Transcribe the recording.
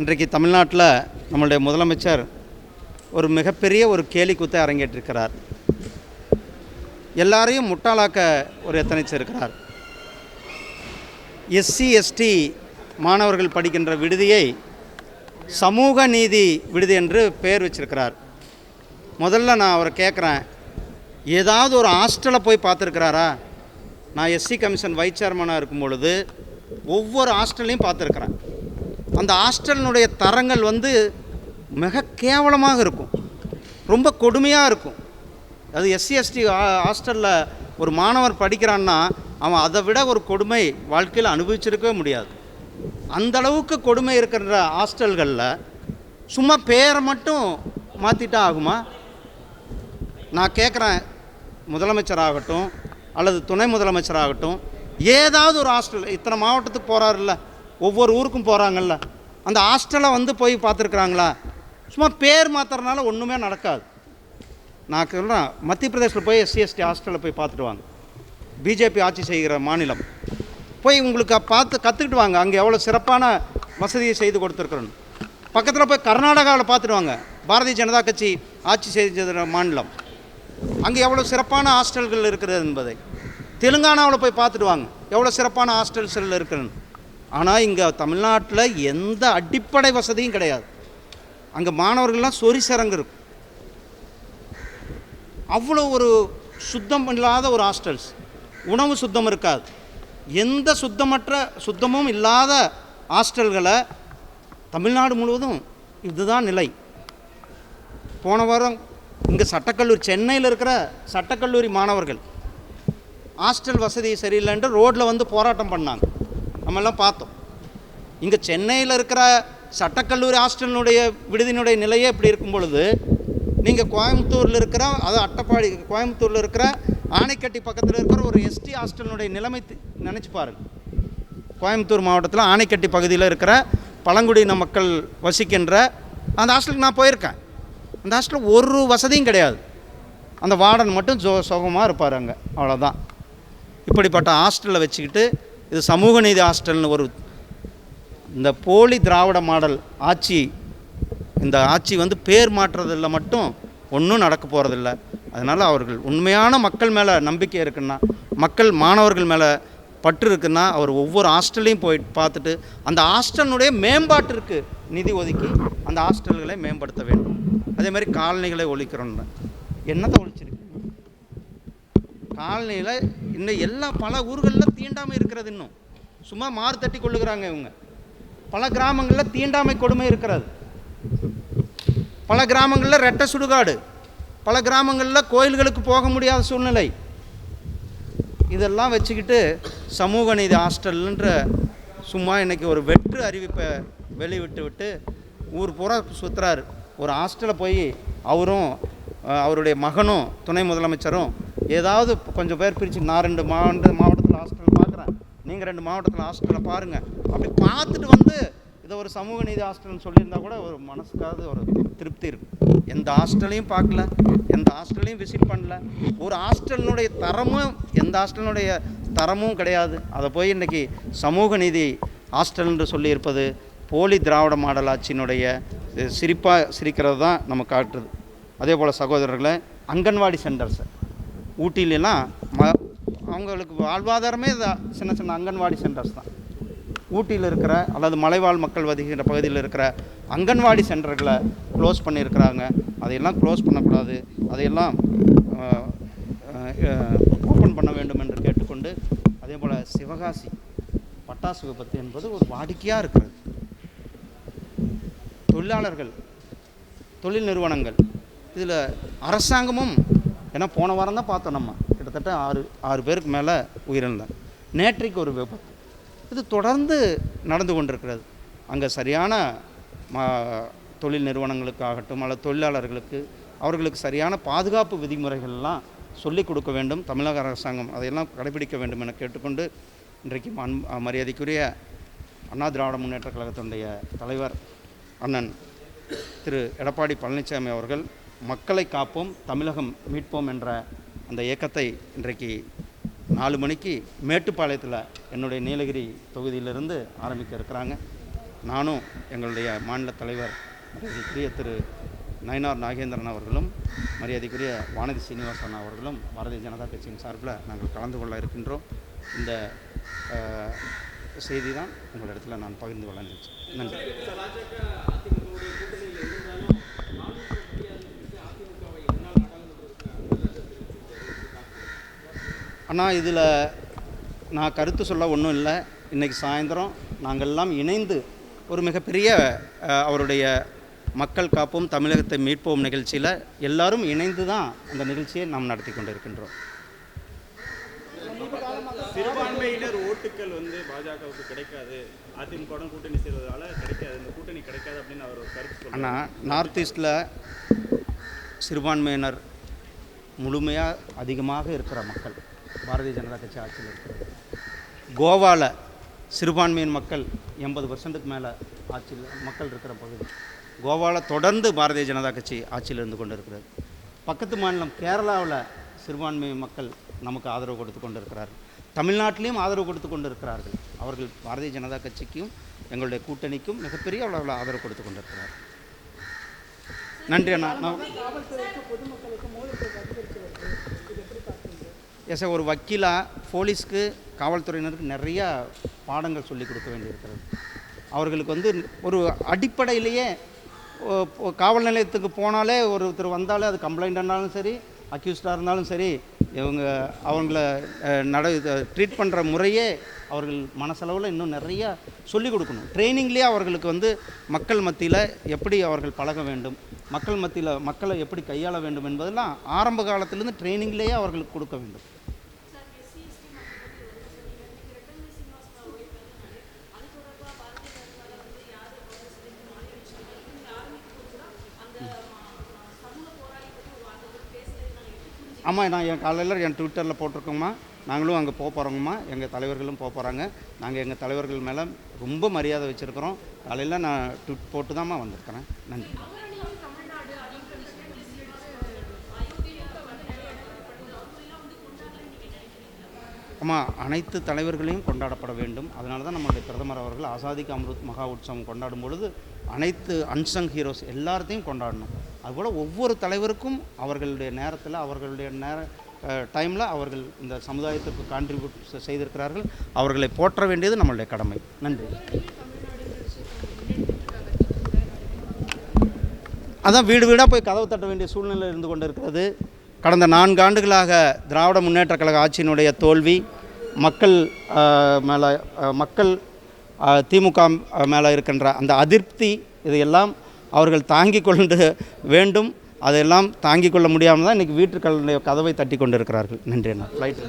இன்றைக்கு தமிழ்நாட்டில் நம்மளுடைய முதலமைச்சர் ஒரு மிகப்பெரிய ஒரு கேலி கூத்தை அரங்கேற்றிருக்கிறார். எல்லாரையும் முட்டாளாக்க ஒரு எத்தனைச்சிருக்கிறார். எஸ்சி எஸ்டி மாணவர்கள் படிக்கின்ற விடுதியை சமூக நீதி விடுதி என்று பெயர் வச்சிருக்கிறார். முதல்ல நான் அவரை கேட்குறேன் ஏதாவது ஒரு ஹாஸ்டலை போய் பார்த்துருக்கிறாரா? நான் எஸ்சி கமிஷன் வைஸ் சேர்மனாக இருக்கும் பொழுது ஒவ்வொரு ஹாஸ்டல்லையும் பார்த்துருக்குறேன். அந்த ஹாஸ்டலினுடைய தரங்கள் வந்து மிக கேவலமாக இருக்கும். ரொம்ப கொடுமையாக இருக்கும். அது எஸ்சி எஸ்டி ஹாஸ்டலில் ஒரு மாணவர் படிக்கிறான்னா அவன் அதை விட ஒரு கொடுமை வாழ்க்கையில் அனுபவிச்சிருக்கவே முடியாது. அந்த அளவுக்கு கொடுமை இருக்கிற ஹாஸ்டல்களில் சும்மா பேரை மட்டும் மாற்றிட்டா ஆகுமா? நான் கேட்குறேன் முதலமைச்சராகட்டும் அல்லது துணை முதலமைச்சராகட்டும் ஏதாவது ஒரு ஹாஸ்டல் இத்தனை மாவட்டத்துக்கு போகிறாருல்ல ஒவ்வொரு ஊருக்கும் போகிறாங்கல்ல அந்த ஹாஸ்டலை வந்து போய் பார்த்துருக்குறாங்களா? சும்மா பேர் மாற்றுறதுனால ஒன்றுமே நடக்காது. நான் சொல்கிறேன் மத்திய பிரதேசில் போய் எஸ்சிஎஸ்டி ஹாஸ்டலில் போய் பார்த்துட்டு வாங்க. பிஜேபி ஆட்சி செய்கிற மாநிலம். போய் உங்களுக்கு பார்த்து கற்றுக்கிட்டு வாங்க அங்கே எவ்வளோ சிறப்பான வசதியை செய்து கொடுத்துருக்குறோன்னு. பக்கத்தில் போய் கர்நாடகாவில் பார்த்துட்டு வாங்க பாரதிய ஜனதா கட்சி ஆட்சி செய்த மாநிலம். அங்கே எவ்வளோ சிறப்பான ஹாஸ்டல்கள் இருக்கிறது என்பதை. தெலுங்கானாவில் போய் பார்த்துட்டு வாங்க எவ்வளோ சிறப்பான ஹாஸ்டல்ஸ்கள் இருக்கிறன்னு ஆனால் இங்கே தமிழ்நாட்டில் எந்த அடிப்படை வசதியும் கிடையாது. அங்கே மாணவர்கள்லாம் சொறி சரங்கு இருக்கும். அவ்வளோ ஒரு சுத்தம் இல்லாத ஒரு ஹாஸ்டல்ஸ் உணவு சுத்தம் இருக்காது. எந்த சுத்தமற்ற சுத்தமும் இல்லாத ஹாஸ்டல்களை தமிழ்நாடு முழுவதும் இதுதான் நிலை. போன வாரம் இங்கே சட்டக்கல்லூரி சென்னையில் இருக்கிற சட்டக்கல்லூரி மாணவர்கள் ஹாஸ்டல் வசதி சரியில்லைன்ட்டு ரோட்டில் வந்து போராட்டம் பண்ணாங்க. நம்மெல்லாம் பார்த்தோம். இங்கே சென்னையில் இருக்கிற சட்டக்கல்லூரி ஹாஸ்டலினுடைய விடுதியினுடைய நிலையே இப்படி இருக்கும் பொழுது நீங்கள் கோயம்புத்தூரில் இருக்கிற அது அட்டப்பாடி கோயம்புத்தூரில் இருக்கிற ஆனைக்கட்டி பக்கத்தில் இருக்கிற ஒரு எஸ்டி ஹாஸ்டலினுடைய நிலைமை நினச்சி பாருங்கள் கோயம்புத்தூர் மாவட்டத்தில் ஆணைக்கட்டி பகுதியில் இருக்கிற பழங்குடியின மக்கள் வசிக்கின்ற அந்த ஹாஸ்டலுக்கு நான் போயிருக்கேன். அந்த ஹாஸ்டலில் ஒரு வசதியும் கிடையாது. அந்த வார்டன் மட்டும் ஜோ சுகமாக இருப்பார் அங்கே. அவ்வளோதான் இப்படிப்பட்ட ஹாஸ்டலில் வச்சுக்கிட்டு இது சமூக நீதி ஹாஸ்டல்னு ஒரு இந்த போலி திராவிட மாடல் ஆட்சி இந்த ஆட்சி வந்து பேர் மாற்றுறதில் மட்டும் ஒன்றும் நடக்க போகிறதில்ல அதனால் அவர்கள் உண்மையான மக்கள் மேலே நம்பிக்கை இருக்குன்னா மக்கள் மாணவர்கள் மேலே பற்று இருக்குன்னா அவர் ஒவ்வொரு ஹாஸ்டல்லையும் போய் பார்த்துட்டு அந்த ஹாஸ்டலினுடைய மேம்பாட்டிற்கு நிதி ஒதுக்கி அந்த ஹாஸ்டல்களை மேம்படுத்த வேண்டும். அதே மாதிரி காலனிகளை ஒழிக்கிறோன்னு. என்னத்தை ஒழிச்சிருக்கு காலனியில் இன்னும் எல்லா பல ஊர்களில் தீண்டாமை இருக்கிறது இன்னும். சும்மா மாறு தட்டி கொள்ளுகிறாங்க இவங்க. பல கிராமங்களில் தீண்டாமை கொடுமை இருக்கிறது. பல கிராமங்களில் ரெட்டை சுடுகாடு. பல கிராமங்களில் கோயில்களுக்கு போக முடியாத சூழ்நிலை. இதெல்லாம் வச்சுக்கிட்டு சமூக நீதி ஹாஸ்டல்ன்ற சும்மா இன்றைக்கி ஒரு வெற்று அறிவிப்பை வெளிவிட்டு விட்டு ஊர் பூரா சுற்றுறாரு ஒரு ஹாஸ்டலில் போய் அவரும் அவருடைய மகனும் துணை முதலமைச்சரும் ஏதாவது கொஞ்சம் பேர் பிரித்து நான் ரெண்டு மாவட்ட மாவட்டத்தில் ஹாஸ்டல் பார்க்குறேன். நீங்கள் ரெண்டு மாவட்டத்தில் ஹாஸ்டலை பாருங்கள் அப்படி பார்த்துட்டு வந்து இதை ஒரு சமூக நீதி ஹாஸ்டல்னு சொல்லியிருந்தா கூட ஒரு மனசுக்காவது ஒரு திருப்தி இருக்கும். எந்த ஹாஸ்டலையும் பார்க்கல எந்த ஹாஸ்டலையும் விசிட் பண்ணல. ஒரு ஹாஸ்டலினுடைய தரமும் எந்த ஹாஸ்டலினுடைய தரமும் கிடையாது. அதை போய் இன்றைக்கி சமூக நீதி ஹாஸ்டல் என்று சொல்லியிருப்பது போலி திராவிட மாடல் ஆட்சியினுடைய சிரிப்பாக சிரிக்கிறது தான் நம்ம காட்டுறது. அதே போல் சகோதரர்களை அங்கன்வாடி சென்டர்ஸை ஊட்டிலெலாம் ம அவங்களுக்கு வாழ்வாதாரமே இது சின்ன சின்ன அங்கன்வாடி சென்டர்ஸ் தான். ஊட்டியில் இருக்கிற அல்லது மலைவாழ் மக்கள் வதிக்கிற பகுதியில் இருக்கிற அங்கன்வாடி சென்டர்களை க்ளோஸ் பண்ணியிருக்கிறாங்க. அதையெல்லாம் க்ளோஸ் பண்ணக்கூடாது. அதையெல்லாம் ஓப்பன் பண்ண வேண்டும் என்று கேட்டுக்கொண்டு அதே போல் சிவகாசி பட்டாசு விபத்து என்பது ஒரு வாடிக்கையாக இருக்கிறது. தொழிலாளர்கள் தொழில் நிறுவனங்கள் இதில் அரசாங்கமும் ஏன்னா போன வாரம் தான் பார்த்தோம் நம்ம. கிட்டத்தட்ட ஆறு ஆறு பேருக்கு மேலே உயிரிழந்தாங்க நேற்றைக்கு ஒரு விபத்து. இது தொடர்ந்து நடந்து கொண்டிருக்கிறது. அங்கே சரியான ம தொழில் நிறுவனங்களுக்காகட்டும் அல்லது தொழிலாளர்களுக்கு அவர்களுக்கு சரியான பாதுகாப்பு விதிமுறைகள்லாம் சொல்லிக் கொடுக்க வேண்டும். தமிழக அரசாங்கம் அதையெல்லாம் கடைபிடிக்க வேண்டும் என கேட்டுக்கொண்டு இன்றைக்கு அன் மரியாதைக்குரிய அண்ணா திராவிட முன்னேற்ற கழகத்தினுடைய தலைவர் அண்ணன் திரு எடப்பாடி பழனிசாமி அவர்கள் மக்களை காப்போம் தமிழகம் மீட்போம் என்ற அந்த இயக்கத்தை இன்றைக்கு நாலு மணிக்கு மேட்டுப்பாளையத்தில் என்னுடைய நீலகிரி தொகுதியிலிருந்து ஆரம்பிக்க இருக்கிறாங்க. நானும் எங்களுடைய மாநில தலைவர் மரியாதைக்குரிய திரு நயனார் நாகேந்திரன் அவர்களும் மரியாதைக்குரிய வானதி சீனிவாசன் அவர்களும் பாரதிய ஜனதா கட்சியின் சார்பில் நாங்கள் கலந்து கொள்ள இருக்கின்றோம். இந்த செய்தி தான் உங்களிடத்தில் நான் பகிர்ந்து கொள்ள நினைச்சேன் நன்றி அண்ணா இதில் நான் கருத்து சொல்ல ஒன்றும் இல்லை. இன்றைக்கி சாயந்தரம் நாங்கள் எல்லாம் இணைந்து ஒரு மிகப்பெரிய அவருடைய மக்கள் காப்போம் தமிழகத்தை மீட்போம் நிகழ்ச்சியில் எல்லாரும் இணைந்து தான் அந்த நிகழ்ச்சியை நாம் நடத்தி கொண்டிருக்கின்றோம். சிறுபான்மையினர் ஓட்டுக்கள் வந்து பாஜகவுக்கு கிடைக்காது. அதிமுகவுடன் கூட்டணி செய்வதால கிடைக்காது. இந்த கூட்டணி கிடைக்காது அப்படின்னு அவர் ஒரு கருத்து அண்ணா நார்த் ஈஸ்டில் சிறுபான்மையினர் முழுமையாக அதிகமாக இருக்கிற மக்கள். பாரதிய ஜனதா கட்சி ஆட்சியில் இருக்கிறது. கோவாவில் சிறுபான்மையின் மக்கள் எண்பது பர்சன்ட்டுக்கு மேலே ஆட்சியில் மக்கள் இருக்கிற பகுதி. கோவாவில் தொடர்ந்து பாரதிய ஜனதா கட்சி ஆட்சியில் இருந்து கொண்டு இருக்கிறது பக்கத்து மாநிலம் கேரளாவில் சிறுபான்மை மக்கள் நமக்கு ஆதரவு கொடுத்து கொண்டு இருக்கிறார்கள் தமிழ்நாட்டிலையும் ஆதரவு கொடுத்து கொண்டு இருக்கிறார்கள் அவர்கள் பாரதிய ஜனதா கட்சிக்கும் எங்களுடைய கூட்டணிக்கும் மிகப்பெரிய அளவில் ஆதரவு கொடுத்து கொண்டு இருக்கிறார்கள் நன்றி அண்ணா. நான் எஸ் ஒரு வக்கீலாக போலீஸ்க்கு காவல்துறையினருக்கு நிறையா பாடங்கள் சொல்லி கொடுக்க வேண்டியிருக்கிறது. அவர்களுக்கு வந்து ஒரு அடிப்படையிலேயே காவல் நிலையத்துக்கு போனாலே ஒருத்தர் வந்தாலே அது கம்ப்ளைண்ட் இருந்தாலும் சரி அக்யூஸ்டாக இருந்தாலும் சரி இவங்க அவங்கள நட ட்ரீட் பண்ணுற முறையே அவர்கள் மனசளவில் இன்னும் நிறையா சொல்லிக் கொடுக்கணும். ட்ரைனிங்லேயே அவர்களுக்கு வந்து மக்கள் மத்தியில் எப்படி அவர்கள் பழக வேண்டும் மக்கள் மத்தியில் மக்களை எப்படி கையாள வேண்டும் என்பதெல்லாம் ஆரம்ப காலத்திலேருந்து ட்ரைனிங்லேயே அவர்களுக்கு கொடுக்க வேண்டும். ஆமாம் நான் என் காலையில் என் ட்விட்டரில் போட்டிருக்கோம்மா. நாங்களும் அங்கே போக போகிறோங்கம்மா எங்கள் தலைவர்களும் போக போகிறாங்க நாங்கள் எங்கள் தலைவர்கள் மேலே ரொம்ப மரியாதை வச்சுருக்கிறோம். காலையில் நான் ட்விட் போட்டு தான்மா வந்திருக்கிறேன். நன்றி. ஆமாம் அனைத்து தலைவர்களையும் கொண்டாடப்பட வேண்டும். அதனால தான் நம்மளுடைய பிரதமர் அவர்கள் ஆசாதிக்கு அம்ருத் மகா உற்சவம் கொண்டாடும் பொழுது அனைத்து அன்சங் ஹீரோஸ் எல்லாத்தையும் கொண்டாடணும். அதுபோல் ஒவ்வொரு தலைவருக்கும் அவர்களுடைய நேரத்தில் அவர்களுடைய நேர டைமில் அவர்கள் இந்த சமுதாயத்திற்கு கான்ட்ரிபியூட் செய்திருக்கிறார்கள். அவர்களை போற்ற வேண்டியது நம்மளுடைய கடமை. நன்றி. அதான் வீடு வீடாக போய் கதவு தட்ட வேண்டிய சூழ்நிலை இருந்து கொண்டு இருக்கிறது கடந்த நான்கு ஆண்டுகளாக திராவிட முன்னேற்ற கழக ஆட்சியினுடைய தோல்வி மக்கள் மேலே மக்கள் திமுக மேலே இருக்கின்ற அந்த அதிருப்தி இதையெல்லாம் அவர்கள் தாங்கிக் கொண்டு வேண்டும். அதையெல்லாம் தாங்கிக் கொள்ள முடியாமல் தான் இன்றைக்கி வீட்டுக்களுடைய கதவை தட்டி கொண்டு இருக்கிறார்கள் நன்றி அண்ணா. ஃப்ளைட்